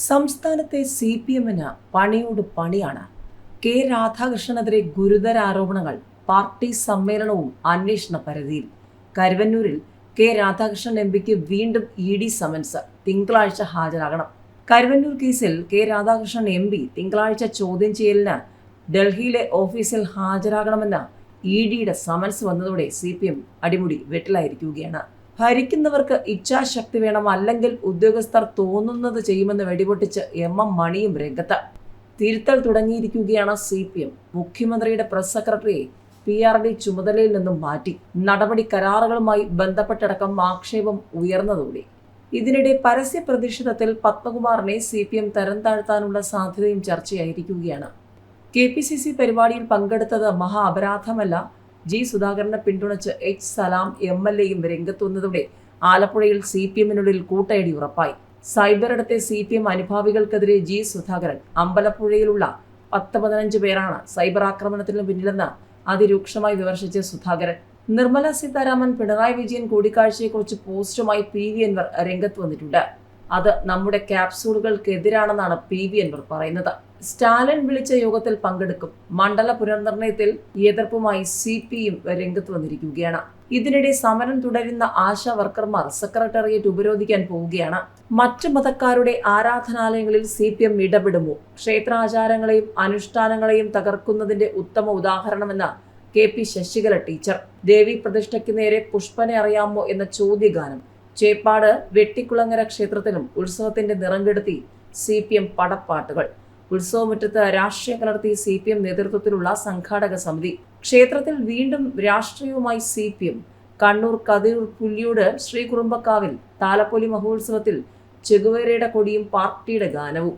സംസ്ഥാനത്തെ C P എമ്മിന് പണിയോട് പണിയാണ്. കെ രാധാകൃഷ്ണനെതിരെ ഗുരുതര ആരോപണങ്ങൾ പാർട്ടി സമ്മേളനവും അന്വേഷണ പരിധിയിൽ. കരുവന്നൂരിൽ കെ രാധാകൃഷ്ണൻ എം പിക്ക് വീണ്ടും ഇ ഡി സമൻസ് തിങ്കളാഴ്ച ഹാജരാകണം. കരുവന്നൂർ കേസിൽ കെ രാധാകൃഷ്ണൻ എം പി തിങ്കളാഴ്ച ചോദ്യം ചെയ്യലിന് ഡൽഹിയിലെ ഓഫീസിൽ ഹാജരാകണമെന്ന് ഇ ഡിയുടെ സമൻസ് വന്നതോടെ സി പി എം അടിമുടി വെട്ടിലായിരിക്കുകയാണ്. ഭരിക്കുന്നവർക്ക് ഇച്ഛാശക്തി വേണം അല്ലെങ്കിൽ ഉദ്യോഗസ്ഥർ തോന്നുന്നത് ചെയ്യുമെന്ന് വെടിപൊട്ടിച്ച് എം എം മണിയും രംഗത്ത്. തിരുത്തൽ തുടങ്ങിയിരിക്കുകയാണ് സി പി എം. മുഖ്യമന്ത്രിയുടെ പ്രസ് സെക്രട്ടറിയെ പി ആർ ഡി ചുമതലയിൽ നിന്നും മാറ്റി. നടപടി കരാറുകളുമായി ബന്ധപ്പെട്ടടക്കം ആക്ഷേപം ഉയർന്നതോടെ. ഇതിനിടെ പരസ്യ പ്രതിഷേധത്തിൽ പത്മകുമാറിനെ സി പി എം തരം താഴ്ത്താനുള്ള സാധ്യതയും ചർച്ചയായിരിക്കുകയാണ്. കെ പി സി സി പരിപാടിയിൽ പങ്കെടുത്തത് മഹാ അപരാധമല്ല ജി സുധാകരനെ പിന്തുണച്ച് എച്ച് സലാം എം എൽ എയും രംഗത്തുവന്നതോടെ ആലപ്പുഴയിൽ സി പി എമ്മിനുള്ളിൽ കൂട്ടയടി ഉറപ്പായി. സൈബറിടത്തെ സി പി എം അനുഭാവികൾക്കെതിരെ ജി സുധാകരൻ അമ്പലപ്പുഴയിലുള്ള പത്ത് പതിനഞ്ച് പേരാണ് സൈബർ ആക്രമണത്തിന് പിന്നിലെന്ന് അതിരൂക്ഷമായി വിമർശിച്ച സുധാകരൻ. നിർമ്മല സീതാരാമൻ പിണറായി വിജയൻ കൂടിക്കാഴ്ചയെക്കുറിച്ച് പോസ്റ്റുമായി പി വി അൻവർ രംഗത്ത് വന്നിട്ടുണ്ട്. അത് നമ്മുടെ ക്യാപ്സൂളുകൾക്കെതിരാണെന്നാണ് പി വി അൻവർ പറയുന്നത്. സ്റ്റാലിൻ വിളിച്ച യോഗത്തിൽ പങ്കെടുക്കും. മണ്ഡല പുനർനിർണയത്തിൽ എതിർപ്പുമായി സി പി എം രംഗത്ത് വന്നിരിക്കുകയാണ്. ഇതിനിടെ സമരം തുടരുന്ന ആശാ വർക്കർമാർ സെക്രട്ടേറിയറ്റ് ഉപരോധിക്കാൻ പോവുകയാണ്. മറ്റു മതക്കാരുടെ ആരാധനാലയങ്ങളിൽ സി പി എം ഇടപെടുമോ? ക്ഷേത്രാചാരങ്ങളെയും അനുഷ്ഠാനങ്ങളെയും തകർക്കുന്നതിന്റെ ഉത്തമ ഉദാഹരണമെന്ന കെ പി ശശികല ടീച്ചർ. ദേവി പ്രതിഷ്ഠയ്ക്ക് നേരെ പുഷ്പനെ അറിയാമോ എന്ന ചോദ്യഗാനം. ചേപ്പാട് വെട്ടിക്കുളങ്ങര ക്ഷേത്രത്തിലും ഉത്സവത്തിന്റെ നിറം കെടുത്തി സി പി എം പടപ്പാട്ടുകൾ. ഉത്സവമുറ്റത്ത് രാഷ്ട്രീയം കലർത്തി സി പി എം നേതൃത്വത്തിലുള്ള സംഘാടക സമിതി. ക്ഷേത്രത്തിൽ വീണ്ടും രാഷ്ട്രീയവുമായി C P M. Kannur Kathirur Pulliyode Shri കുറുമ്പക്കാവിൽ താലപ്പൊലി മഹോത്സവത്തിൽ ചെകുവേരയുടെ കൊടിയും പാർട്ടിയുടെ ഗാനവും.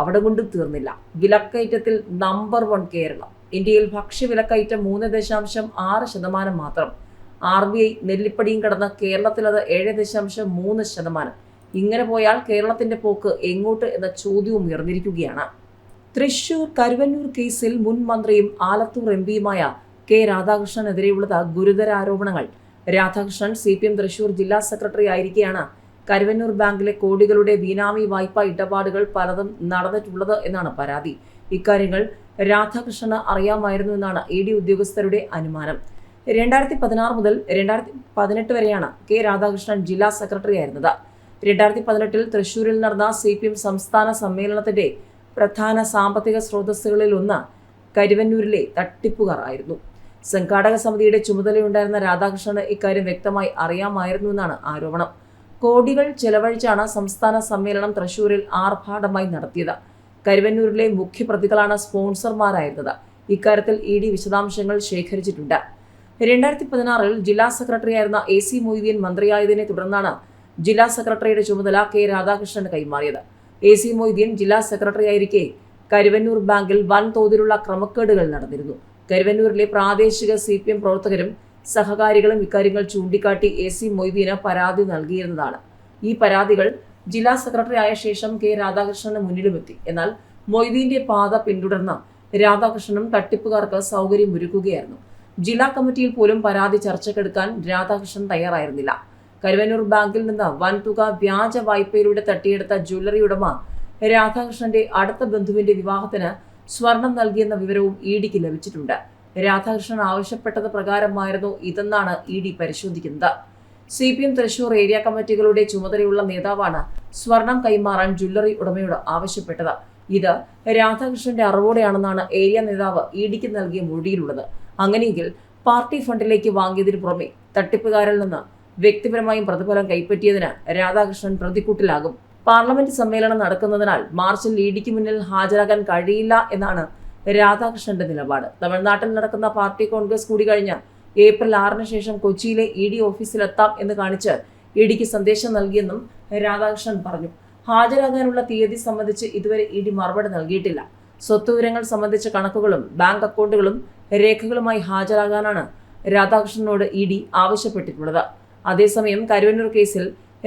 അവിടെ കൊണ്ടും തീർന്നില്ല. വിലക്കയറ്റത്തിൽ നമ്പർ വൺ കേരളം. ഇന്ത്യയിൽ ഭക്ഷ്യവിലക്കയറ്റം മൂന്ന് ദശാംശം ആറ് ശതമാനം മാത്രം. ആർ ബി ഐ നെല്ലിപ്പടിയും കടന്ന് കേരളത്തിൽ അത് ഏഴ് ദശാംശം മൂന്ന് ശതമാനം. ഇങ്ങനെ പോയാൽ കേരളത്തിന്റെ പോക്ക് എങ്ങോട്ട് എന്ന ചോദ്യവും ഉയർന്നിരിക്കുകയാണ്. തൃശൂർ കരുവന്നൂർ കേസിൽ മുൻ മന്ത്രിയും ആലത്തൂർ എം പിയുമായ കെ രാധാകൃഷ്ണനെതിരെയുള്ളത് ഗുരുതര ആരോപണങ്ങൾ. Radhakrishnan C P M Thrissur ജില്ലാ സെക്രട്ടറി ആയിരിക്കെയാണ് കരുവന്നൂർ ബാങ്കിലെ കോടികളുടെ ബീനാമി വായ്പാ ഇടപാടുകൾ പലതും നടന്നിട്ടുള്ളത് എന്നാണ് പരാതി. ഇക്കാര്യങ്ങൾ രാധാകൃഷ്ണന് അറിയാമായിരുന്നു എന്നാണ് ഇ ഡി ഉദ്യോഗസ്ഥരുടെ അനുമാനം. രണ്ടായിരത്തി പതിനാറ് മുതൽ രണ്ടായിരത്തി പതിനെട്ട് വരെയാണ് കെ രാധാകൃഷ്ണൻ ജില്ലാ സെക്രട്ടറി ആയിരുന്നത് രണ്ടായിരത്തി പതിനെട്ടിൽ തൃശൂരിൽ നടന്ന സി പി എം സംസ്ഥാന സമ്മേളനത്തിന്റെ പ്രധാന സാമ്പത്തിക സ്രോതസ്സുകളിൽ ഒന്ന് കരുവന്നൂരിലെ തട്ടിപ്പുകാർ ആയിരുന്നു. സംഘാടക സമിതിയുടെ ചുമതലയുണ്ടായിരുന്ന രാധാകൃഷ്ണന് ഇക്കാര്യം വ്യക്തമായി അറിയാമായിരുന്നു എന്നാണ് ആരോപണം. കോടികൾ ചെലവഴിച്ചാണ് സംസ്ഥാന സമ്മേളനം തൃശൂരിൽ ആർഭാടമായി നടത്തിയത്. കരുവന്നൂരിലെ മുഖ്യപ്രതികളാണ് സ്പോൺസർമാരായിരുന്നത്. ഇക്കാര്യത്തിൽ ഇ ഡി വിശദാംശങ്ങൾ ശേഖരിച്ചിട്ടുണ്ട്. രണ്ടായിരത്തി പതിനാറിൽ ജില്ലാ സെക്രട്ടറിയായിരുന്ന എ സി മൊയ്തീൻ മന്ത്രിയായതിനെ തുടർന്നാണ് ജില്ലാ സെക്രട്ടറിയുടെ ചുമതല കെ രാധാകൃഷ്ണന് കൈമാറിയത്. എ സി മൊയ്തീൻ ജില്ലാ സെക്രട്ടറിയായിരിക്കെ കരുവന്നൂർ ബാങ്കിൽ വൻതോതിലുള്ള ക്രമക്കേടുകൾ നടന്നിരുന്നു. കരുവന്നൂരിലെ പ്രാദേശിക സി പി എം പ്രവർത്തകരും സഹകാരികളും ഇക്കാര്യങ്ങൾ ചൂണ്ടിക്കാട്ടി എ സി മൊയ്തീന് പരാതി നൽകിയിരുന്നതാണ്. ഈ പരാതികൾ ജില്ലാ സെക്രട്ടറി ആയ ശേഷം കെ രാധാകൃഷ്ണന് മുന്നിലുമെത്തി. എന്നാൽ മൊയ്തീന്റെ പാത പിന്തുടർന്ന രാധാകൃഷ്ണനും തട്ടിപ്പുകാർക്ക് സൗകര്യമൊരുക്കുകയായിരുന്നു. ജില്ലാ കമ്മിറ്റിയിൽ പോലും പരാതി ചർച്ചക്കെടുക്കാൻ രാധാകൃഷ്ണൻ തയ്യാറായിരുന്നില്ല. കരുവന്നൂർ ബാങ്കിൽ നിന്ന് വൻതുക വ്യാജ വായ്പയിലൂടെ തട്ടിയെടുത്ത ജ്വല്ലറി ഉടമ രാധാകൃഷ്ണന്റെ അടുത്ത ബന്ധുവിന്റെ വിവാഹത്തിന് സ്വർണം നൽകിയെന്ന വിവരവും ഇ ഡിക്ക് ലഭിച്ചിട്ടുണ്ട്. രാധാകൃഷ്ണൻ ആവശ്യപ്പെട്ടത് പ്രകാരമായിരുന്നു ഇതെന്നാണ് ഇ ഡി പരിശോധിക്കുന്നത്. C P M Thrissur area കമ്മിറ്റികളുടെ ചുമതലയുള്ള നേതാവാണ് സ്വർണം കൈമാറാൻ ജ്വല്ലറി ഉടമയോട് ആവശ്യപ്പെട്ടത്. ഇത് രാധാകൃഷ്ണന്റെ അറിവോടെയാണെന്നാണ് ഏരിയ നേതാവ് ഇ ഡിക്ക് നൽകിയ മൊഴിയിലുള്ളത്. അങ്ങനെയെങ്കിൽ പാർട്ടി ഫണ്ടിലേക്ക് വാങ്ങിയതിനു പുറമെ തട്ടിപ്പുകാരിൽ നിന്ന് വ്യക്തിപരമായും പ്രതിഫലം കൈപ്പറ്റിയതിന് രാധാകൃഷ്ണൻ പ്രതിക്കൂട്ടിലാകും. പാർലമെന്റ് സമ്മേളനം നടക്കുന്നതിനാൽ മാർച്ചിൽ ഇ ഡിക്ക് മുന്നിൽ ഹാജരാകാൻ കഴിയില്ല എന്നാണ് രാധാകൃഷ്ണന്റെ നിലപാട്. തമിഴ്നാട്ടിൽ നടക്കുന്ന പാർട്ടി കോൺഗ്രസ് കൂടി കഴിഞ്ഞ ഏപ്രിൽ ആറിന് ശേഷം കൊച്ചിയിലെ ഇ ഡി ഓഫീസിലെത്താം എന്ന് കാണിച്ച് ഇഡിക്ക് ഡിക്ക് സന്ദേശം നൽകിയെന്നും രാധാകൃഷ്ണൻ പറഞ്ഞു. ഹാജരാകാനുള്ള തീയതി സംബന്ധിച്ച് ഇതുവരെ ഇ ഡി മറുപടി നൽകിയിട്ടില്ല. സ്വത്ത് വിവരങ്ങൾ സംബന്ധിച്ച കണക്കുകളും ബാങ്ക് അക്കൗണ്ടുകളും രേഖകളുമായി ഹാജരാകാനാണ് രാധാകൃഷ്ണനോട് ഇ ഡി ആവശ്യപ്പെട്ടിട്ടുള്ളത്. അതേസമയം കരുവന്നൂർ കേസിൽ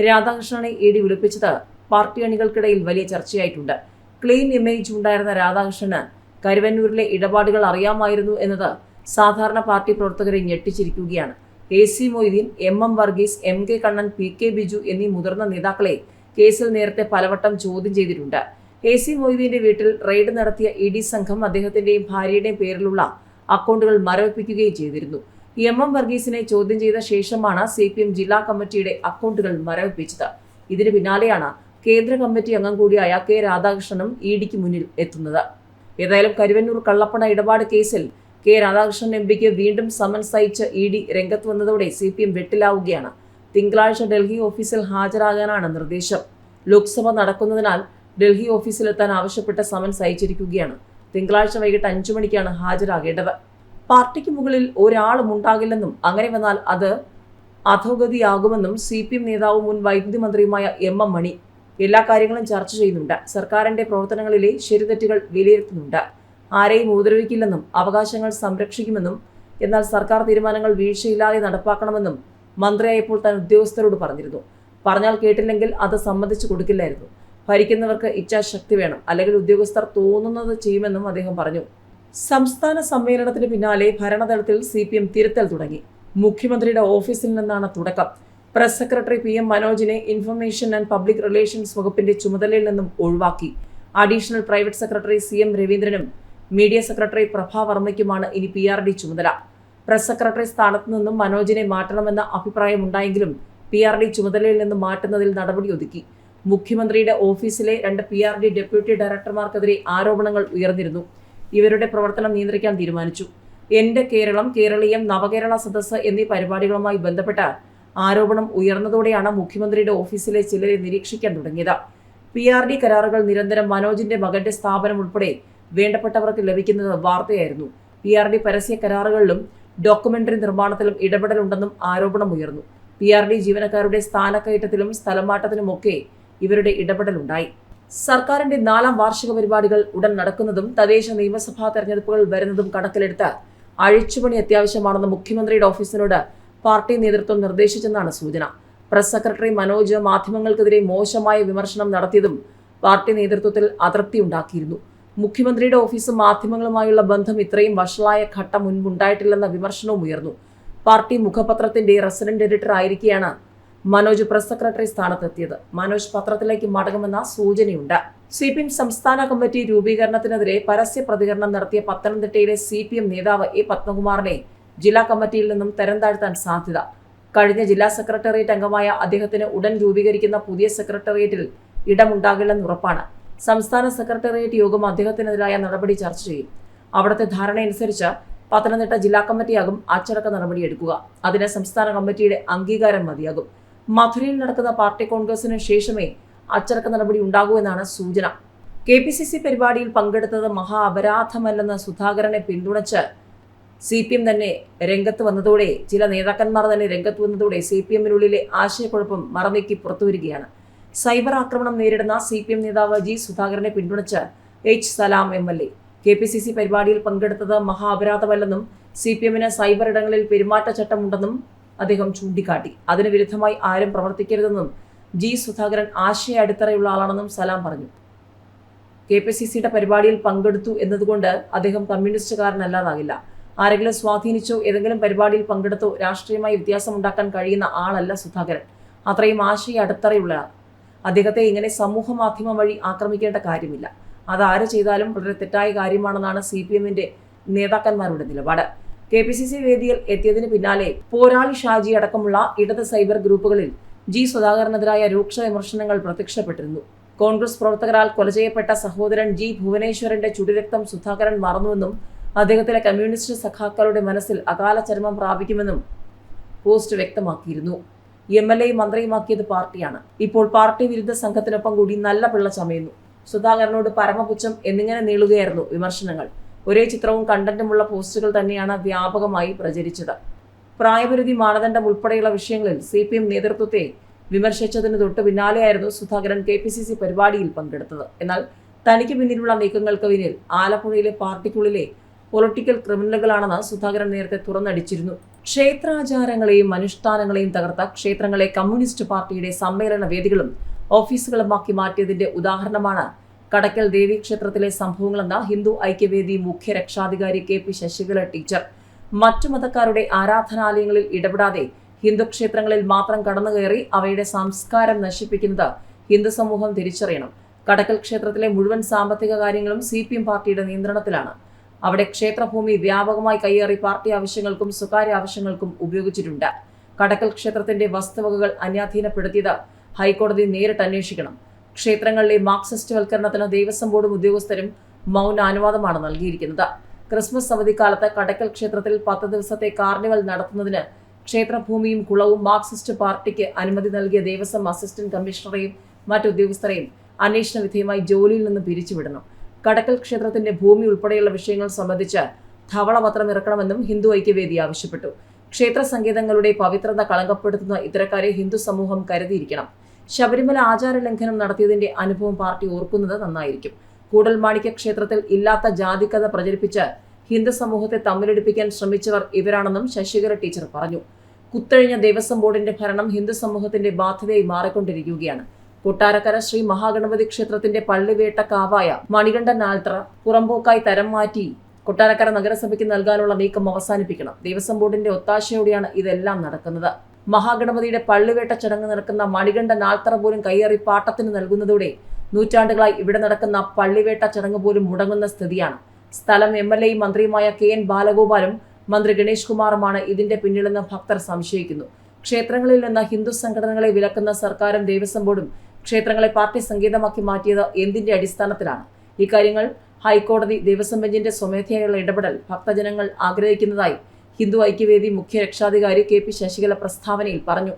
രാധാകൃഷ്ണനെ ഇ ഡി വിളിപ്പിച്ചത് പാർട്ടി അണികൾക്കിടയിൽ വലിയ ചർച്ചയായിട്ടുണ്ട്. ക്ലീൻ ഇമേജ് ഉണ്ടായിരുന്ന രാധാകൃഷ്ണന് കരുവന്നൂരിലെ ഇടപാടുകൾ അറിയാമായിരുന്നു എന്നത് സാധാരണ പാർട്ടി പ്രവർത്തകരെ ഞെട്ടിച്ചിരിക്കുകയാണ്. A C Moideen M M Varghese M K Kannan P K Biju എന്നീ മുതിർന്ന നേതാക്കളെ കേസിൽ നേരത്തെ പലവട്ടം ചോദ്യം ചെയ്തിട്ടുണ്ട്. എ സി മൊയ്തീന്റെ വീട്ടിൽ റെയ്ഡ് നടത്തിയ ഇ ഡി സംഘം അദ്ദേഹത്തിന്റെയും ഭാര്യയുടെയും പേരിലുള്ള അക്കൗണ്ടുകൾ മരവിപ്പിക്കുകയും ചെയ്തിരുന്നു. എം എം വർഗീസിനെ ചോദ്യം ചെയ്ത ശേഷമാണ് സി പി എം ജില്ലാ കമ്മിറ്റിയുടെ അക്കൗണ്ടുകൾ മരവിപ്പിച്ചത്. ഇതിന് പിന്നാലെയാണ് കേന്ദ്ര കമ്മിറ്റി അംഗം കൂടിയായ കെ രാധാകൃഷ്ണനും ഇ ഡിക്ക് മുന്നിൽ എത്തുന്നത്. ഏതായാലും കരുവന്നൂർ കള്ളപ്പണ ഇടപാട് കേസിൽ കെ രാധാകൃഷ്ണൻ എം പിക്ക് വീണ്ടും സമൻസ് അയച്ച് ഇ ഡി രംഗത്ത് വന്നതോടെ സി പി എം വെട്ടിലാവുകയാണ്. തിങ്കളാഴ്ച ഡൽഹി ഓഫീസിൽ ഹാജരാകാനാണ് നിർദ്ദേശം. ലോക്സഭ നടക്കുന്നതിനാൽ ഡൽഹി ഓഫീസിലെത്താൻ ആവശ്യപ്പെട്ട സമൻസ് അയച്ചിരിക്കുകയാണ്. തിങ്കളാഴ്ച വൈകിട്ട് അഞ്ചു മണിക്കാണ് ഹാജരാകേണ്ടത്. പാർട്ടിക്ക് മുകളിൽ ഒരാളും ഉണ്ടാകില്ലെന്നും അങ്ങനെ വന്നാൽ അത് അധോഗതിയാകുമെന്നും സി പി എം നേതാവ് മുൻ വൈദ്യുതി മന്ത്രിയുമായ എം എം മണി എല്ലാ കാര്യങ്ങളും ചർച്ച ചെയ്യുന്നുണ്ട്. സർക്കാരിന്റെ പ്രവർത്തനങ്ങളിലെ ശരിതെറ്റുകൾ വിലയിരുത്തുന്നുണ്ട്. ആരെയും ഉപദ്രവിക്കില്ലെന്നും അവകാശങ്ങൾ സംരക്ഷിക്കുമെന്നും എന്നാൽ സർക്കാർ തീരുമാനങ്ങൾ വീഴ്ചയില്ലാതെ നടപ്പാക്കണമെന്നും മന്ത്രിയായപ്പോൾ താൻ ഉദ്യോഗസ്ഥരോട് പറഞ്ഞിരുന്നു. പറഞ്ഞാൽ കേട്ടില്ലെങ്കിൽ അത് സമ്മതിച്ചു കൊടുക്കില്ലായിരുന്നു. ഭരിക്കുന്നവർക്ക് ഇച്ഛാശക്തി വേണം. അല്ലെങ്കിൽ ഉദ്യോഗസ്ഥർ തോന്നുന്നത് ചെയ്യുമെന്നും അദ്ദേഹം പറഞ്ഞു. സംസ്ഥാന സമ്മേളനത്തിന് പിന്നാലെ ഭരണതലത്തിൽ സി പി എം തിരുത്തൽ തുടങ്ങി. മുഖ്യമന്ത്രിയുടെ ഓഫീസിൽ നിന്നാണ് തുടക്കം. പ്രസ് സെക്രട്ടറി പി എം മനോജിനെ ഇൻഫർമേഷൻ ആൻഡ് പബ്ലിക് റിലേഷൻസ് വകുപ്പിന്റെ ചുമതലയിൽ നിന്നും ഒഴിവാക്കി. Additional private secretary C M രവീന്ദ്രനും media secretary Prabha വർമ്മയ്ക്കുമാണ് ഇനി പി ആർ ഡി ചുമതല. പ്രസ് സെക്രട്ടറി സ്ഥാനത്ത് നിന്നും മനോജിനെ മാറ്റണമെന്ന അഭിപ്രായമുണ്ടായെങ്കിലും പി ആർ ഡി ചുമതലയിൽ നിന്നും മാറ്റുന്നതിൽ നടപടി ഒതുക്കി. മുഖ്യമന്ത്രിയുടെ ഓഫീസിലെ രണ്ട് പി ആർ ഡി ഡെപ്യൂട്ടി ഡയറക്ടർമാർക്കെതിരെ ആരോപണങ്ങൾ ഉയർന്നിരുന്നു. ഇവരുടെ പ്രവർത്തനം നിയന്ത്രിക്കാൻ തീരുമാനിച്ചു. എന്റെ കേരളം കേരളീയം നവകേരള സദസ്സ് എന്നീ പരിപാടികളുമായി ബന്ധപ്പെട്ട ആരോപണം ഉയർന്നതോടെയാണ് മുഖ്യമന്ത്രിയുടെ ഓഫീസിലെ ചിലരെ നിരീക്ഷിക്കാൻ തുടങ്ങിയത്. പി ആർ ഡി കരാറുകൾ നിരന്തരം മനോജിന്റെ മകന്റെ സ്ഥാപനം ഉൾപ്പെടെ വേണ്ടപ്പെട്ടവർക്ക് ലഭിക്കുന്നത് വാർത്തയായിരുന്നു. പി ആർ ഡി പരസ്യ കരാറുകളിലും ഡോക്യുമെന്ററി നിർമ്മാണത്തിലും ഇടപെടലുണ്ടെന്നും ആരോപണമുയർന്നു പി ആർ ഡി ജീവനക്കാരുടെ സ്ഥാനക്കയറ്റത്തിലും സ്ഥലമാറ്റത്തിലുമൊക്കെ ഇവരുടെ ഇടപെടലുണ്ടായി. സർക്കാരിന്റെ നാലാം വാർഷിക പരിപാടികൾ ഉടൻ നടക്കുന്നതും തദ്ദേശ നിയമസഭാ തെരഞ്ഞെടുപ്പുകൾ വരുന്നതും കണക്കിലെടുത്ത് അഴിച്ചുപണി അത്യാവശ്യമാണെന്ന് മുഖ്യമന്ത്രിയുടെ ഓഫീസിനോട് പാർട്ടി നേതൃത്വം നിർദ്ദേശിച്ചെന്നാണ് സൂചന. പ്രസ് സെക്രട്ടറി മനോജ് മാധ്യമങ്ങൾക്കെതിരെ മോശമായ വിമർശനം നടത്തിയതും പാർട്ടി നേതൃത്വത്തിൽ അതൃപ്തി ഉണ്ടാക്കിയിരുന്നു മുഖ്യമന്ത്രിയുടെ ഓഫീസും മാധ്യമങ്ങളുമായുള്ള ബന്ധം ഇത്രയും വഷളായ ഘട്ടം മുൻപുണ്ടായിട്ടില്ലെന്ന വിമർശനവും ഉയർന്നു. പാർട്ടി മുഖപത്രത്തിന്റെ റെസിഡന്റ് എഡിറ്റർ ആയിരിക്കെയാണ് മനോജ് പ്രസ് സെക്രട്ടറി സ്ഥാനത്തെത്തിയത്. മനോജ് പത്രത്തിലേക്ക് മടങ്ങുമെന്ന സൂചനയുണ്ട്. സി പി എം സംസ്ഥാന കമ്മിറ്റി രൂപീകരണത്തിനെതിരെ പരസ്യ പ്രതികരണം നടത്തിയ പത്തനംതിട്ടയിലെ സി പി എം നേതാവ് എ പത്മകുമാറിനെ ജില്ലാ കമ്മിറ്റിയിൽ നിന്നും തരംതാഴ്ത്താൻ സാധ്യത. കഴിഞ്ഞ ജില്ലാ സെക്രട്ടേറിയറ്റ് അംഗമായ അദ്ദേഹത്തിന് ഉടൻ രൂപീകരിക്കുന്ന പുതിയ സെക്രട്ടേറിയറ്റിൽ ഇടമുണ്ടാകില്ലെന്ന് ഉറപ്പാണ്. സംസ്ഥാന സെക്രട്ടേറിയറ്റ് യോഗം അദ്ദേഹത്തിനെതിരായ നടപടി ചർച്ച ചെയ്യും. അവിടുത്തെ ധാരണയനുസരിച്ച് പത്തനംതിട്ട ജില്ലാ കമ്മിറ്റിയാകും അച്ചടക്ക നടപടിയെടുക്കുക. അതിന് സംസ്ഥാന കമ്മിറ്റിയുടെ അംഗീകാരം മതിയാകും. മധുരയിൽ നടക്കുന്ന പാർട്ടി കോൺഗ്രസിന് ശേഷമേ അച്ചടക്ക നടപടി ഉണ്ടാകൂ എന്നാണ് സൂചന. കെ പി സി സി പരിപാടിയിൽ പങ്കെടുത്തത് മഹാ അപരാധമല്ലെന്ന് സുധാകരനെ പിന്തുണച്ച് സി പി എം തന്നെ രംഗത്ത് വന്നതോടെ ചില നേതാക്കന്മാർ തന്നെ രംഗത്ത് വന്നതോടെ സി പി എമ്മിനുള്ളിലെ ആശയക്കുഴപ്പം മറന്നേക്കി പുറത്തുവരികയാണ് സൈബർ ആക്രമണം നേരിടുന്ന സി പി എം നേതാവ് ജി സുധാകരനെ പിന്തുണച്ച് H Salam M L A. K P C C പരിപാടിയിൽ പങ്കെടുത്തത് മഹാ അപരാധമല്ലെന്നും സി പി എമ്മിന് സൈബർ ഇടങ്ങളിൽ പെരുമാറ്റച്ചട്ടമുണ്ടെന്നും അദ്ദേഹം ചൂണ്ടിക്കാട്ടി. അതിന് വിരുദ്ധമായി ആരും പ്രവർത്തിക്കരുതെന്നും ജി സുധാകരൻ ആശയ അടിത്തറയുള്ള ആളാണെന്നും സലാം പറഞ്ഞു. കെ പി സി സിയുടെ പരിപാടിയിൽ പങ്കെടുത്തു എന്നതുകൊണ്ട് അദ്ദേഹം കമ്മ്യൂണിസ്റ്റുകാരനല്ലാതാകില്ല. ആരെങ്കിലും സ്വാധീനിച്ചോ ഏതെങ്കിലും പരിപാടിയിൽ പങ്കെടുത്തോ രാഷ്ട്രീയമായി വ്യത്യാസമുണ്ടാക്കാൻ കഴിയുന്ന ആളല്ല സുധാകരൻ. അത്രയും ആശയ അടിത്തറയുള്ള അദ്ദേഹത്തെ ഇങ്ങനെ സമൂഹ മാധ്യമം വഴി ആക്രമിക്കേണ്ട കാര്യമില്ല. അത് ആര് ചെയ്താലും വളരെ തെറ്റായ കാര്യമാണെന്നാണ് സി പി എമ്മിന്റെ നേതാക്കന്മാരുടെ നിലപാട്. കെ പി സി സി വേദിയിൽ എത്തിയതിന് പിന്നാലെ പോരാളി ഷാജി അടക്കമുള്ള ഇടത് സൈബർ ഗ്രൂപ്പുകളിൽ ജി സുധാകരനെതിരായ രൂക്ഷ വിമർശനങ്ങൾ പ്രത്യക്ഷപ്പെട്ടിരുന്നു. കോൺഗ്രസ് പ്രവർത്തകരാൽ കൊല ചെയ്യപ്പെട്ട സഹോദരൻ ജി ഭുവനേശ്വരന്റെ ചുടിരക്തം സുധാകരൻ മറന്നുവെന്നും അദ്ദേഹത്തിലെ കമ്മ്യൂണിസ്റ്റ് സഖാക്കളുടെ മനസ്സിൽ അകാല ചരമം പ്രാപിക്കുമെന്നും പോസ്റ്റ് വ്യക്തമാക്കിയിരുന്നു. എം എൽ എ മന്ത്രിയുമാക്കിയത് പാർട്ടിയാണ്. ഇപ്പോൾ പാർട്ടി വിരുദ്ധ സംഘത്തിനൊപ്പം കൂടി നല്ല പിള്ള ചമയുന്നു. സുധാകരനോട് പരമപുച്ഛം എന്നിങ്ങനെ നീളുകയായിരുന്നു വിമർശനങ്ങൾ. ഒരേ ചിത്രവും കണ്ടന്റുമുള്ള പോസ്റ്റുകൾ തന്നെയാണ് വ്യാപകമായി പ്രചരിച്ചത്. പ്രായപരിധി മാനദണ്ഡം ഉൾപ്പെടെയുള്ള വിഷയങ്ങളിൽ സി പി എം നേതൃത്വത്തെ വിമർശിച്ചതിന് തൊട്ട് പിന്നാലെയായിരുന്നു Sudhakaran K P C C പരിപാടിയിൽ പങ്കെടുത്തത്. എന്നാൽ തനിക്ക് പിന്നിലുള്ള നീക്കങ്ങൾക്ക് പിന്നിൽ ആലപ്പുഴയിലെ പാർട്ടിക്കുള്ളിലെ പൊളിറ്റിക്കൽ ക്രിമിനലുകളാണെന്ന് സുധാകരൻ നേരത്തെ തുറന്നടിച്ചിരുന്നു. ക്ഷേത്രാചാരങ്ങളെയും അനുഷ്ഠാനങ്ങളെയും തകർത്ത ക്ഷേത്രങ്ങളെ കമ്മ്യൂണിസ്റ്റ് പാർട്ടിയുടെ സമ്മേളന വേദികളും ഓഫീസുകളുമാക്കി മാറ്റിയതിന്റെ ഉദാഹരണമാണ് കടക്കൽ ദേവി ദേവീക്ഷേത്രത്തിലെ സംഭവങ്ങളെന്ന ഹിന്ദു ഐക്യവേദി മുഖ്യ രക്ഷാധികാരി കെ പി ശശികല ടീച്ചർ. മറ്റു മതക്കാരുടെ ആരാധനാലയങ്ങളിൽ ഇടപെടാതെ ഹിന്ദു ക്ഷേത്രങ്ങളിൽ മാത്രം കടന്നുകയറി അവയുടെ സംസ്കാരം നശിപ്പിക്കുന്നത് ഹിന്ദു സമൂഹം തിരിച്ചറിയണം. കടക്കൽ ക്ഷേത്രത്തിലെ മുഴുവൻ സാമ്പത്തിക കാര്യങ്ങളും സി പി എം പാർട്ടിയുടെ നിയന്ത്രണത്തിലാണ്. അവിടെ ക്ഷേത്രഭൂമി വ്യാപകമായി കയ്യേറി പാർട്ടി ആവശ്യങ്ങൾക്കും സ്വകാര്യ ആവശ്യങ്ങൾക്കും ഉപയോഗിച്ചിട്ടുണ്ട്. കടക്കൽ ക്ഷേത്രത്തിന്റെ വസ്തുവകകൾ അന്യാധീനപ്പെടുത്തിയത് ഹൈക്കോടതി നേരിട്ട് അന്വേഷിക്കണം. ക്ഷേത്രങ്ങളിലെ മാർക്സിസ്റ്റ് വൽക്കരണത്തിന് ദേവസ്വം ബോർഡും ഉദ്യോഗസ്ഥരും മൗന അനുവാദമാണ് നൽകിയിരിക്കുന്നത്. ക്രിസ്മസ് അവധിക്കാലത്ത് കടക്കൽ ക്ഷേത്രത്തിൽ പത്ത് ദിവസത്തെ കാർണിവൽ നടത്തുന്നതിന് ക്ഷേത്രഭൂമിയും കുളവും മാർക്സിസ്റ്റ് പാർട്ടിക്ക് അനുമതി നൽകിയ ദേവസ്വം അസിസ്റ്റന്റ് കമ്മീഷണറെയും മറ്റു ഉദ്യോഗസ്ഥരെയും അന്വേഷണ വിധേയമായി ജോലിയിൽ നിന്ന് പിരിച്ചുവിടണം. കടക്കൽ ക്ഷേത്രത്തിന്റെ ഭൂമി ഉൾപ്പെടെയുള്ള വിഷയങ്ങൾ സംബന്ധിച്ച് ധവളപത്രം ഇറക്കണമെന്നും ഹിന്ദു ഐക്യവേദി ആവശ്യപ്പെട്ടു. ക്ഷേത്ര സങ്കേതങ്ങളുടെ പവിത്രത കളങ്കപ്പെടുത്തുന്ന ഇത്തരക്കാരെ ഹിന്ദു സമൂഹം കരുതിയിരിക്കണം. ശബരിമല ആചാര ലംഘനം നടത്തിയതിന്റെ അനുഭവം പാർട്ടി ഓർക്കുന്നത് നന്നായിരിക്കും. കൂടൽമാണിക്യ ക്ഷേത്രത്തിൽ ഇല്ലാത്ത ജാതിക്കഥ പ്രചരിപ്പിച്ച് ഹിന്ദു സമൂഹത്തെ തമ്മിലടിപ്പിക്കാൻ ശ്രമിച്ചവർ ഇവരാണെന്നും ശശികര ടീച്ചർ പറഞ്ഞു. കുത്തഴിഞ്ഞ ദേവസ്വം ബോർഡിന്റെ ഭരണം ഹിന്ദു സമൂഹത്തിന്റെ ബാധ്യതയായി മാറിക്കൊണ്ടിരിക്കുകയാണ്. കൊട്ടാരക്കര ശ്രീ മഹാഗണപതി ക്ഷേത്രത്തിന്റെ പള്ളിവേട്ട കാവായ മണികണ്ഠൻ ആൽത്ര പുറമ്പോക്കായി തരം മാറ്റി കൊട്ടാരക്കര നഗരസഭയ്ക്ക് നൽകാനുള്ള നീക്കം അവസാനിപ്പിക്കണം. ദേവസ്വം ബോർഡിന്റെ ഒത്താശയോടെയാണ് ഇതെല്ലാം നടക്കുന്നത്. മഹാഗണപതിയുടെ പള്ളിവേട്ട ചടങ്ങ് നടക്കുന്ന മണികണ്ഠ നാൽത്തറ പോലും കയ്യേറി പാട്ടത്തിന് നൽകുന്നതോടെ നൂറ്റാണ്ടുകളായി ഇവിടെ നടക്കുന്ന പള്ളിവേട്ട ചടങ്ങ് പോലും മുടങ്ങുന്ന സ്ഥിതിയാണ്. സ്ഥലം എം എൽ എയും മന്ത്രിയുമായ കെ എൻ ബാലഗോപാലും മന്ത്രി ഗണേഷ് കുമാറുമാണ് ഇതിന്റെ പിന്നിലെന്ന് ഭക്തർ സംശയിക്കുന്നു. ക്ഷേത്രങ്ങളിൽ നിന്ന് ഹിന്ദു സംഘടനകളെ വിലക്കുന്ന സർക്കാരും ദേവസ്വം ബോർഡും ക്ഷേത്രങ്ങളെ പാർട്ടി സംഗീതമാക്കി മാറ്റിയത് എന്തിന്റെ അടിസ്ഥാനത്തിലാണ്? ഇക്കാര്യങ്ങൾ ഹൈക്കോടതി ദേവസ്വം ബെഞ്ചിന്റെ സ്വമേധയായുള്ള ഇടപെടൽ ഭക്തജനങ്ങൾ ആഗ്രഹിക്കുന്നതായി ഹിന്ദു ഐക്യവേദി മുഖ്യ രക്ഷാധികാരി കെ പി ശശികല പ്രസ്താവനയിൽ പറഞ്ഞു.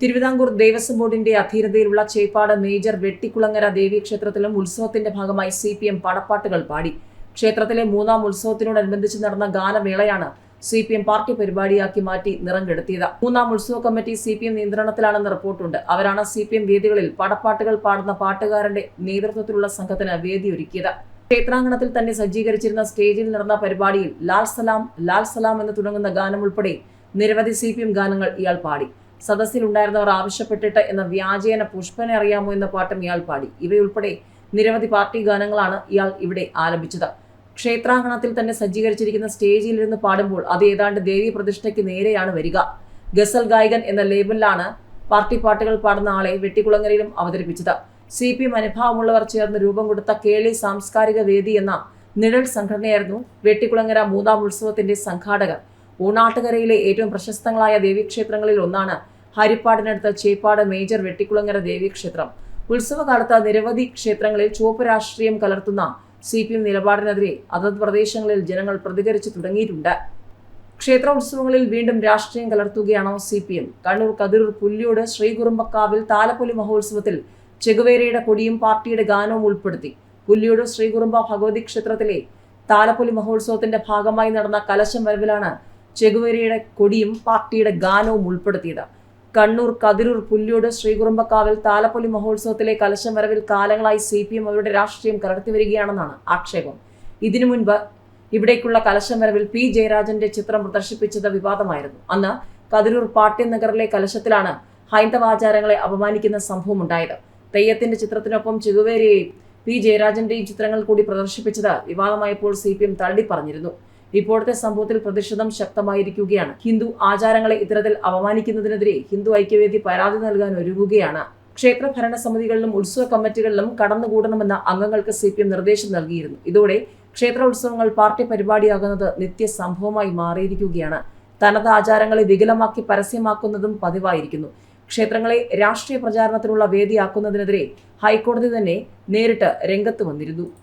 തിരുവിതാംകൂർ ദേവസ്വം ബോർഡിന്റെ അധീനതയിലുള്ള ചേപ്പാട് മേജർ വെട്ടിക്കുളങ്ങര ദേവീക്ഷേത്രത്തിലും ഉത്സവത്തിന്റെ ഭാഗമായി സി പി എം പടപ്പാട്ടുകൾ പാടി. ക്ഷേത്രത്തിലെ മൂന്നാം ഉത്സവത്തിനോടനുബന്ധിച്ച് നടന്ന ഗാനമേളയാണ് സി പി എം പാർട്ടി പരിപാടിയാക്കി മാറ്റി നിറം കെടുത്തിയത് മൂന്നാം ഉത്സവ കമ്മിറ്റി സി പി എം നിയന്ത്രണത്തിലാണെന്ന് റിപ്പോർട്ടുണ്ട്. അവരാണ് സി പി എം വേദികളിൽ പടപ്പാട്ടുകൾ പാടുന്ന പാട്ടുകാരന്റെ നേതൃത്വത്തിലുള്ള സംഘത്തിന് വേദിയൊരുക്കിയത്. ക്ഷേത്രാങ്കണത്തിൽ തന്നെ സജ്ജീകരിച്ചിരുന്ന സ്റ്റേജിൽ നടന്ന പരിപാടിയിൽ ലാൽ സലാം ലാൽ സലാം എന്ന് തുടങ്ങുന്ന ഗാനം ഉൾപ്പെടെ നിരവധി സി പി എം ഗാനങ്ങൾ ഇയാൾ പാടി. സദസ്സിൽ ഉണ്ടായിരുന്നവർ ആവശ്യപ്പെട്ടിട്ട് എന്ന വ്യാജേന പുഷ്പനെ അറിയാമോ എന്ന പാട്ടും ഇയാൾ പാടി. ഇവയുൾപ്പെടെ നിരവധി പാർട്ടി ഗാനങ്ങളാണ് ഇയാൾ ഇവിടെ ആലപിച്ചത്. ക്ഷേത്രാങ്കണത്തിൽ തന്നെ സജ്ജീകരിച്ചിരിക്കുന്ന സ്റ്റേജിലിരുന്ന് പാടുമ്പോൾ അത് ഏതാണ്ട് ദേവി പ്രതിഷ്ഠയ്ക്ക് നേരെയാണ് വരിക. ഗസൽ ഗായകൻ എന്ന ലേബലിലാണ് പാർട്ടി പാട്ടുകൾ പാടുന്ന ആളെ വെട്ടിക്കുളങ്ങരയിലും അവതരിപ്പിച്ചത്. സി പി എം അനുഭാവമുള്ളവർ ചേർന്ന് രൂപം കൊടുത്ത കേളി സാംസ്കാരിക വേദി എന്ന നിഴൽ സംഘടനയായിരുന്നു വെട്ടിക്കുളങ്ങര മൂന്നാം ഉത്സവത്തിന്റെ സംഘാടകർ. ഊണാട്ടുകരയിലെ ഏറ്റവും പ്രശസ്തങ്ങളായ ദേവീക്ഷേത്രങ്ങളിൽ ഒന്നാണ് ഹരിപ്പാടിനടുത്ത് ചേപ്പാട് മേജർ വെട്ടിക്കുളങ്ങര ദേവീക്ഷേത്രം. ഉത്സവകാലത്ത് നിരവധി ക്ഷേത്രങ്ങളിൽ ചുവപ്പ് രാഷ്ട്രീയം കലർത്തുന്ന സി പി എം നിലപാടിനെതിരെ അതത് പ്രദേശങ്ങളിൽ ജനങ്ങൾ പ്രതികരിച്ചു തുടങ്ങിയിട്ടുണ്ട്. ക്ഷേത്ര ഉത്സവങ്ങളിൽ വീണ്ടും രാഷ്ട്രീയം കലർത്തുകയാണോ C P M Kannur Kathirur Pulliyode ശ്രീകുറുമ്പക്കാവിൽ താലപ്പൊലി മഹോത്സവത്തിൽ ചെകുവേരയുടെ കൊടിയും പാർട്ടിയുടെ ഗാനവും ഉൾപ്പെടുത്തി. പുല്ലിയോട് ശ്രീകുറുമ്പ ഭഗവതി ക്ഷേത്രത്തിലെ താലപ്പൊലി മഹോത്സവത്തിന്റെ ഭാഗമായി നടന്ന കലശം വരവിലാണ് ചെഗുവേരയുടെ കൊടിയും പാർട്ടിയുടെ ഗാനവും ഉൾപ്പെടുത്തിയത്. കണ്ണൂർ കതിരൂർ പുല്ലിയോട് ശ്രീകുറുമ്പക്കാവിൽ താലപ്പൊലി മഹോത്സവത്തിലെ കലശം വരവിൽ കാലങ്ങളായി സി പി എം അവരുടെ രാഷ്ട്രീയം കലർത്തി വരികയാണെന്നാണ് ആക്ഷേപം. ഇതിനു മുൻപ് ഇവിടേക്കുള്ള കലശം വരവിൽ പി ജയരാജന്റെ ചിത്രം പ്രദർശിപ്പിച്ചത് വിവാദമായിരുന്നു. അന്ന് കതിരൂർ പാട്ട്യനഗറിലെ നഗറിലെ കലശത്തിലാണ് ഹൈന്ദവാചാരങ്ങളെ അപമാനിക്കുന്ന സംഭവം ഉണ്ടായത് തെയ്യത്തിന്റെ ചിത്രത്തിനൊപ്പം ചെകുവേരയെയും പി. ജയരാജന്റെയും ചിത്രങ്ങൾ കൂടി പ്രദർശിപ്പിച്ചത് വിവാദമായപ്പോൾ സി. പി. എം തള്ളി പറഞ്ഞിരുന്നു. ഇപ്പോഴത്തെ സംഭവത്തിൽ പ്രതിഷേധം ശക്തമായിരിക്കുകയാണ്. ഹിന്ദു ആചാരങ്ങളെ ഇത്തരത്തിൽ അപമാനിക്കുന്നതിനെതിരെ ഹിന്ദു ഐക്യവേദി പരാതി നൽകാൻ ഒരുങ്ങുകയാണ്. ക്ഷേത്ര ഭരണ സമിതികളിലും ഉത്സവ കമ്മിറ്റികളിലും കടന്നുകൂടണമെന്ന അംഗങ്ങൾക്ക് സി. പി. എം നിർദ്ദേശം നൽകിയിരുന്നു. ഇതോടെ ക്ഷേത്ര ഉത്സവങ്ങൾ പാർട്ടി പരിപാടിയാകുന്നത് നിത്യ സംഭവമായി മാറിയിരിക്കുകയാണ്. തനത് ആചാരങ്ങളെ വികലമാക്കി പരസ്യമാക്കുന്നതും പതിവായിരിക്കുന്നു. ക്ഷേത്രങ്ങളെ രാഷ്ട്രീയ പ്രചാരണത്തിനുള്ള വേദിയാക്കുന്നതിനെതിരെ ഹൈക്കോടതി തന്നെ നേരിട്ട് രംഗത്ത് വന്നിരുന്നു.